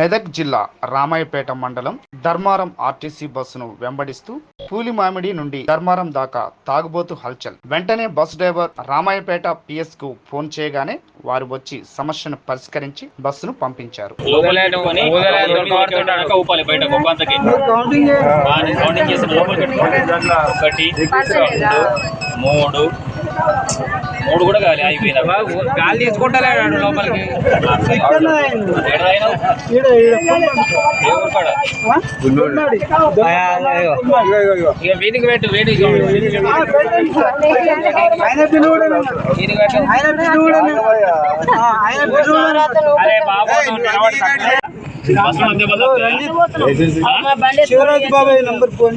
మెదక్ జిల్లా రామాయపేట మండలం ధర్మారం ఆర్టీసీ బస్సును వెంబడిస్తూ పూలిమామిడి నుండి ధర్మారం దాకా తాగుబోతు హల్చల్ వెంటనే బస్ డ్రైవర్ రామాయపేట పిఎస్కు ఫోన్ చేయగానే వారు వచ్చి సమస్యను పరిష్కరించి బస్సును పంపించారు మూడు మూడు కూడా కాలి అయిపోయింది గాలి తీసుకుంటలేడు లోపలికి వీధికి పెట్టు వీధికి అరే బాబు? శివరాజ్ బాబాయ్ నంబర్ ఫోన్